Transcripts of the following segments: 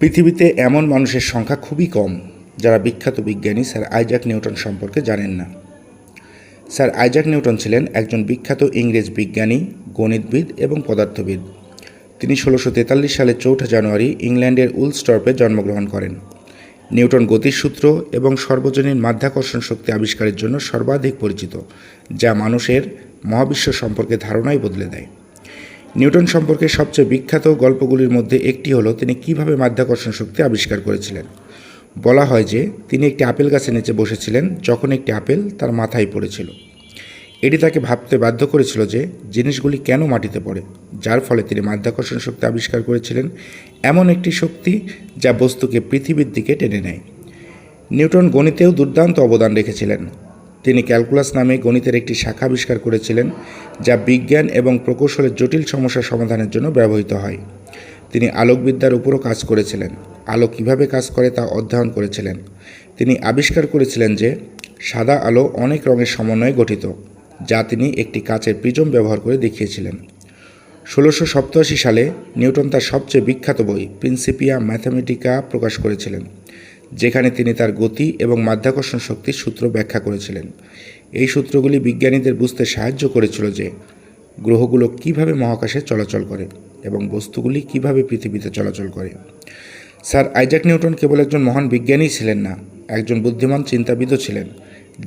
পৃথিবীতে এমন মানুষের সংখ্যা খুবই কম যারা বিখ্যাত বিজ্ঞানী স্যার আইজাক নিউটন সম্পর্কে জানেন না। স্যার আইজাক নিউটন ছিলেন একজন বিখ্যাত ইংরেজ বিজ্ঞানী, গণিতবিদ এবং পদার্থবিদ। তিনি ষোলোশো তেতাল্লিশ সালের চৌঠা জানুয়ারি ইংল্যান্ডের উলস্টর্পে জন্মগ্রহণ করেন। নিউটন গতির সূত্র এবং সর্বজনীন মাধ্যাকর্ষণ শক্তি আবিষ্কারের জন্য সর্বাধিক পরিচিত, যা মানুষের মহাবিশ্ব সম্পর্কে ধারণাই বদলে দেয়। নিউটন সম্পর্কে সবচেয়ে বিখ্যাত গল্পগুলির মধ্যে একটি হলো তিনি কীভাবে মাধ্যাকর্ষণ শক্তি আবিষ্কার করেছিলেন। বলা হয় যে, তিনি একটি আপেল গাছের নিচে বসেছিলেন, যখন একটি আপেল তার মাথায় পড়েছিল। এটি তাকে ভাবতে বাধ্য করেছিল যে, জিনিসগুলি কেন মাটিতে পড়ে, যার ফলে তিনি মাধ্যাকর্ষণ শক্তি আবিষ্কার করেছিলেন এমন একটি শক্তি যা বস্তুকে পৃথিবীর দিকে টেনে নেয়। নিউটন গণিতেও দুর্দান্ত অবদান রেখেছিলেন। তিনি ক্যালকুলাস নামে গণিতের একটি শাখা আবিষ্কার করেছিলেন, যা বিজ্ঞান এবং প্রকৌশলের জটিল সমস্যা সমাধানের জন্য ব্যবহৃত হয়। তিনি আলোকবিদ্যার উপরও কাজ করেছিলেন। আলো কীভাবে কাজ করে তা অধ্যয়ন করেছিলেন। তিনি আবিষ্কার করেছিলেন যে, সাদা আলো অনেক রঙের সমন্বয়ে গঠিত, যা তিনি একটি কাচের প্রিজম ব্যবহার করে দেখিয়েছিলেন। ষোলোশো সপ্তাশি সালে নিউটন তার সবচেয়ে বিখ্যাত বই, প্রিন্সিপিয়া ম্যাথামেটিকা প্রকাশ করেছিলেন। যেখানে তিনি তার গতি এবং মাধ্যাকর্ষণ শক্তির সূত্র ব্যাখ্যা করেছিলেন। এই সূত্রগুলি বিজ্ঞানীদের বুঝতে সাহায্য করেছিল যে গ্রহগুলো কীভাবে মহাকাশে চলাচল করে এবং বস্তুগুলি কীভাবে পৃথিবীতে চলাচল করে। স্যার আইজাক নিউটন কেবল একজন মহান বিজ্ঞানী ছিলেন না, একজন বুদ্ধিমান চিন্তাবিদও ছিলেন,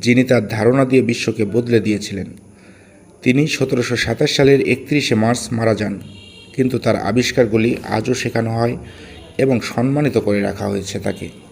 যিনি তার ধারণা দিয়ে বিশ্বকে বদলে দিয়েছিলেন। তিনি সতেরোশো সাতাশ সালের একত্রিশে মার্চ মারা যান, কিন্তু তার আবিষ্কারগুলি আজও শেখানো হয় এবং সম্মানিত করে রাখা হয়েছে তাকে।